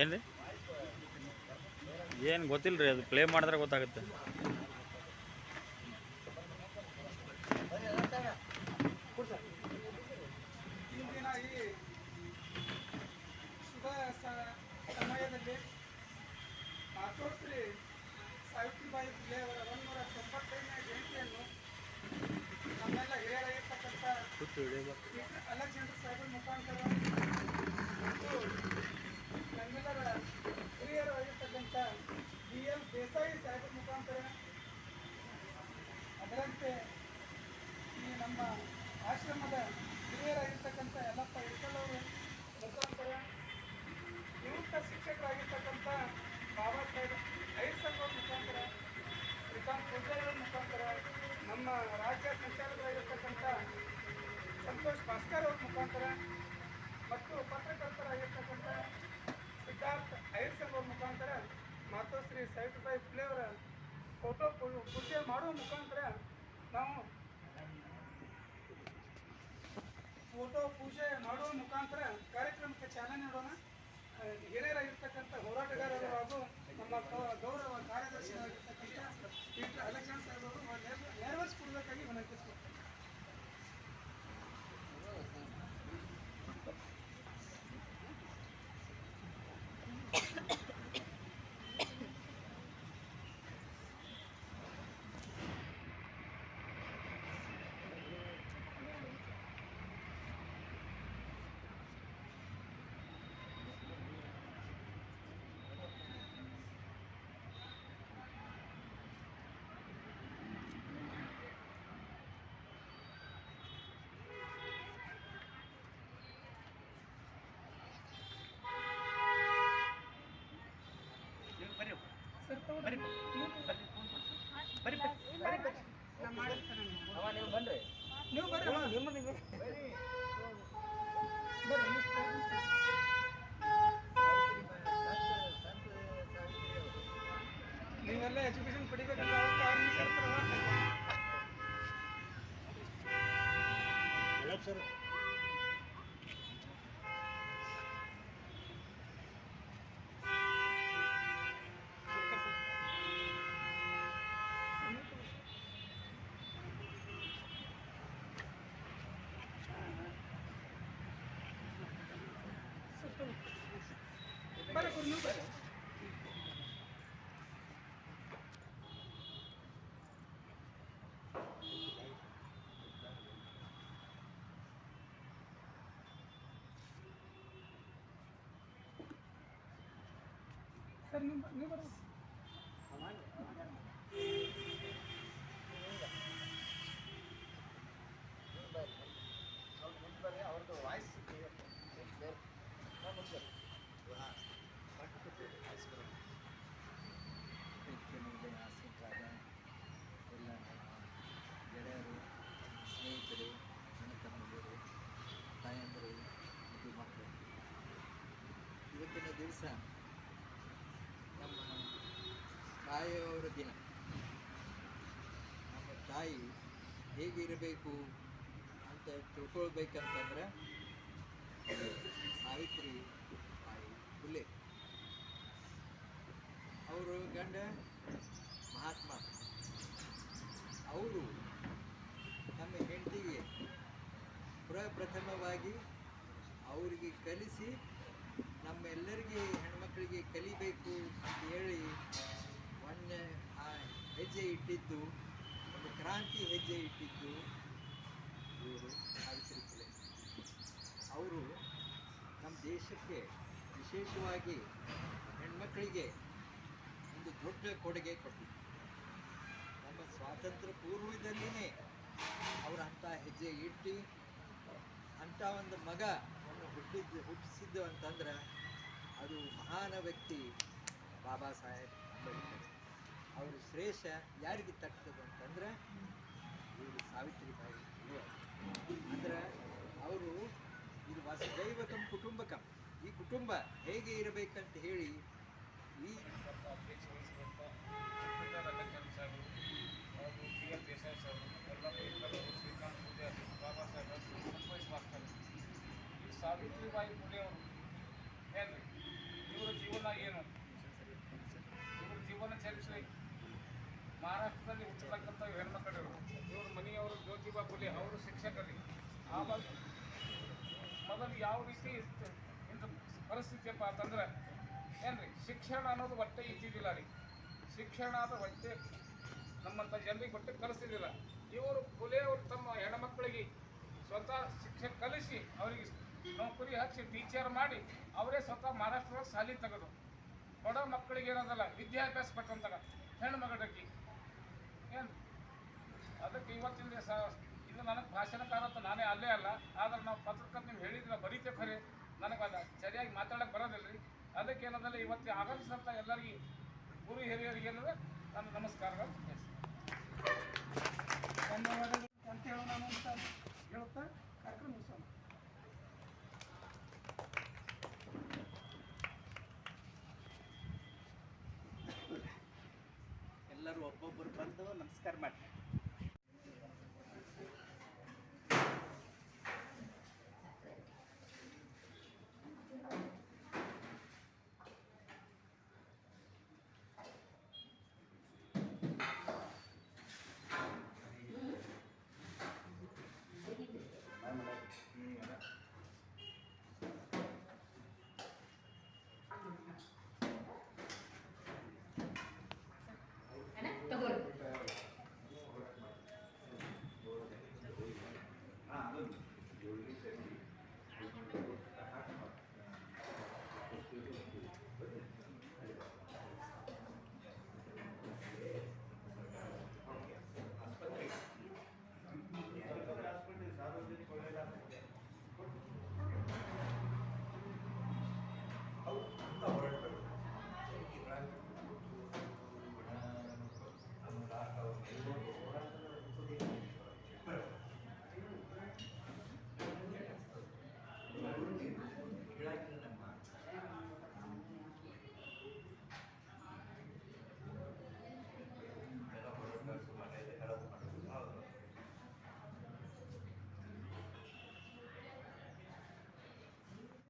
ಏನು ರೀ ಏನು ಗೊತ್ತಿಲ್ಲ ಅದು ಪ್ಲೇ ಮಾಡಿದ್ರೆ ಗೊತ್ತಾಗುತ್ತೆ ಇಂದಿನ ಈ ಶುಭ ಸ- ಸಮಯದಲ್ಲಿ ಮಾತೋಶ್ರೀ ಸಾವಿತ್ರಿಬಾಯಿ ಫುಲೆ ಅವರ ಒಂದೂರ ತೊಂಬತ್ತೈದನೇ ಜಯಂತಿಯನ್ನು ನಮ್ಮೆಲ್ಲ ಹಿರಿಯರಾಗಿರ್ತಕ್ಕಂಥ ಅಲೆಕ್ಸಾಂಡರ್ ಸಾಹೇಬರ ಮುಖಾಂತರ ಮತ್ತು ನಮ್ಮೆಲ್ಲರ ಹಿರಿಯರಾಗಿರ್ತಕ್ಕಂಥ ಬಿ ಎಲ್ ದೇಸಾಯಿ ಸಾಹೇಬರ ಮುಖಾಂತರ ಅದರಂತೆ ಈ ನಮ್ಮ ಆಶ್ರಮದ ಹಿರಿಯರಾಗಿರ್ತಕ್ಕಂಥ ಯಲ್ಲಪ್ಪ ಇಳ್ಕಲ್ ಅವರ ಮುಖಾಂತರ ನಿವೃತ್ತ ಶಿಕ್ಷಕರಾಗಿರ್ತಕ್ಕಂಥ ಬಾಬಾ ಸಾಹೇಬ್ ಐಸಲ್ ಅವ್ರ ಮುಖಾಂತರ ಶ್ರೀಕಾಂತ್ ಪೂಜಾರಿ ಅವ್ರ ಮುಖಾಂತರ ನಮ್ಮ ರಾಜ್ಯ ಸಂಚಾಲಕರಾಗಿರ್ತಕ್ಕಂಥ ಸಂತೋಷ್ ಭಾಸ್ಕರ್ ಅವ್ರ ಮುಖಾಂತರ ಮತ್ತು ಪತ್ರಕರ್ತರಾಗಿರ್ತಕ್ಕಂಥ ಸಿದ್ಧಾರ್ಥ್ ಎಂಬ ಮುಖಾಂತರ ಮಾತೋಶ್ರೀ ಸಾವಿತ್ರಿಬಾಯಿ ಫುಲೆ ಅವರ ಫೋಟೋ ಪೂಜೆ ಮಾಡುವ ಮುಖಾಂತರ ನಾವು ಫೋಟೋ ಪೂಜೆ ಮಾಡುವ ಮುಖಾಂತರ ಕಾರ್ಯಕ್ರಮಕ್ಕೆ ಚಾಲನೆ ನೀಡೋಣ. ಹಿರಿಯರಾಗಿರ್ತಕ್ಕಂಥ ಹೋರಾಟಗಾರರು ಹಾಗೂ ನಮ್ಮ ಗೌರವ ಗೌರವ ಕಾರ್ಯದರ್ಶಿಯಾಗಿರ್ತಕ್ಕಂಥ ಪೀಟರ್ ಅಲೆಕ್ಸಾಂಡರ್ ಸಾಹೇಬ್ ಅವರು ನೆರವ- ನೆರವೇರಿಸಿಕೊಡ್ಬೇಕಾಗಿ ವಿನಂತಿಸ್ಕೊಡ್ತಾರೆ ಸರ್ ಬರಿ ನೀವು ಅಮ್ಮ. ಬರ್ರಿ, ಮಿಸ್ಟರ್. ನೀವೆಲ್ಲ ಎಜುಕೇಶನ್ ಪಡಿಬೇಕಂತ ಅವ್ರ ಕಾರಣ ಇರ್ತಾರಲ್ಲ. ಬರ್ರಿ, ಕೊಡಿ, ನೀವು ಬರ್ರಿ. ಸರ್ ನೀವು ಬ- ನೀವು ಬರ್ಬೇಕು ಗೆಳೆಯರು ಸ್ನೇಹಿತರು ನನ್ನ ತಮ್ಮಂದಿರು ತಾಯಂದಿರು ಮತ್ತು ಮಕ್ಕಳು ಇವತ್ತಿನ ದಿವಸ ನಮ್ಮ ತಾಯಿಯವರ ದಿನ. ನಮ್ಮ ತಾಯಿ ಹೇಗಿರಬೇಕು ಅಂತ ತಿಳ್ಕೊಳ್ಬೇಕಂತಂದ್ರೆ ಸಾವಿತ್ರಿ ತಾಯಿ ಫುಲೆ ಅವರು ಗಂಡ ಮಹಾತ್ಮ. ಅವರು ನಮ್ಮ ಹೆಂಡತಿಗೆ ಪ್ರಪ್ರಥಮವಾಗಿ ಅವರಿಗೆ ಕಲಿಸಿ ನಮ್ಮೆಲ್ಲರಿಗೆ ಹೆಣ್ಮಕ್ಳಿಗೆ ಕಲಿಬೇಕು ಅಂತ ಹೇಳಿ ಒಂದು ಆ ಹೆಜ್ಜೆ ಇಟ್ಟಿದ್ದು, ಒಂದು ಕ್ರಾಂತಿ ಹೆಜ್ಜೆ ಇಟ್ಟಿದ್ದು ಇವರು ಸಾವಿತ್ರಿ ಅವರು ನಮ್ಮ ದೇಶಕ್ಕೆ ವಿಶೇಷವಾಗಿ ಹೆಣ್ಮಕ್ಕಳಿಗೆ ಒಂದು ದೊಡ್ಡ ಕೊಡುಗೆ ಕೊಟ್ಟಿದ್ದರು ನಮ್ಮ ಸ್ವಾತಂತ್ರ್ಯ ಪೂರ್ವದಲ್ಲಿನೇ ಅವರು ಅಂಥ ಹೆಜ್ಜೆ ಇಟ್ಟು ಅಂಥ ಒಂದು ಮಗವನ್ನು ಹುಟ್ಟಿದ್ದು, ಹುಟ್ಟಿಸಿದ್ದು ಅಂತಂದ್ರೆ ಅದು ಮಹಾನ ವ್ಯಕ್ತಿ ಬಾಬಾ ಸಾಹೇಬ್ ಅಂಬೇಡ್ಕರ್. ಅವರು ಶ್ರೇಷ್ಠ ಯಾರಿಗೆ ತಟ್ಟದು ಅಂತಂದ್ರೆ ಇವರು ಸಾವಿತ್ರಿಬಾಯಿ ಫುಲೆ ಅಂದ್ರೆ ಅವರು ಇದು ವಸುದೈವಕಂ ಕುಟುಂಬಕಂ. ಈ ಕುಟುಂಬ ಹೇಗೆ ಇರಬೇಕಂತ ಹೇಳಿ ಈ ದೇಸಾಯಿ ಪೂಜಾರಿ ಬಾಬಾ ಸಾಹೇಬ್ ಈ ಸಾವಿತ್ರಿಬಾಯಿ ಫುಲೆ ಅವರು ಏನ್ರಿ ಇವರ ಜೀವನ ಏನು? ಇವ್ರ ಜೀವನ ಚರಿತ್ರೆ. ಮಹಾರಾಷ್ಟ್ರದಲ್ಲಿ ಹುಟ್ಟತಕ್ಕಂಥ ಹೆಣ್ಮಕ್ಕಳು ಇವ್ರ ಮನೆಯವರು ಜ್ಯೋತಿಬಾ ಫುಲೆ, ಅವರು ಶಿಕ್ಷಕರು. ಆವಾಗ ಮೊದಲು ಯಾವ ರೀತಿ ಇಂಥ ಪರಿಸ್ಥಿತಿಯಪ್ಪ ಅಂತಂದ್ರೆ, ಏನ್ರಿ, ಶಿಕ್ಷಣ ಅನ್ನೋದು ಹೊಟ್ಟೆ ಇದ್ದಿದ್ದಿಲ್ಲ ರೀ. ಶಿಕ್ಷಣ ಅದು ಹೊಟ್ಟೆ ನಮ್ಮಂಥ ಜನರಿಗೆ ಹೊಟ್ಟೆ ಕಲಿಸ್ತಿದ್ದಿಲ್ಲ. ಇವರು ಅವರು ತಮ್ಮ ಹೆಣ್ಮಕ್ಕಳಿಗೆ ಸ್ವತಃ ಶಿಕ್ಷಣ ಕಲಿಸಿ ಅವರಿಗೆ ನೌಕರಿ ಹಚ್ಚಿ ಟೀಚರ್ ಮಾಡಿ ಅವರೇ ಸ್ವತಃ ಮಹಾರಾಷ್ಟ್ರದ ಸಾಲಿ ತೆಗೆದು. ಬಡ ಮಕ್ಕಳಿಗೆ ಏನದಲ್ಲ, ವಿದ್ಯಾಭ್ಯಾಸ ಕೊಟ್ಟಂತಾಗ ಹೆಣ್ಣು ಮಗಡಕ್ಕಿ ಏನು? ಅದಕ್ಕೆ ಇವತ್ತಿನ ದಿವಸ ಇದು ನನಗೆ ಭಾಷಣಕಾರ ಅಂತ ನಾನೇ ಅಲ್ಲೇ ಅಲ್ಲ, ಆದ್ರೆ ನಾವು ಪತ್ರಕರ್ತ ನೀವು ಹೇಳಿದ್ರೆ ಬರೀತೆ ಖರೆ. ನನಗೆ ಸರಿಯಾಗಿ ಮಾತಾಡಕ್ಕೆ ಬರೋದಿಲ್ಲ ರೀ ಅದಕ್ಕೆ ಏನದಲ್ಲ ಇವತ್ತು ಆಗಮಿಸಿದಂಥ ಎಲ್ಲರಿಗೆ, ಗುರು ಹಿರಿಯರಿಗೆ ಏನದ ನನ್ನ ನಮಸ್ಕಾರಗಳು. ಧನ್ಯವಾದಗಳು. ಎಲ್ಲರೂ ಒಬ್ಬೊಬ್ಬರು ಬಂದು ನಮಸ್ಕಾರ ಮಾಡಿ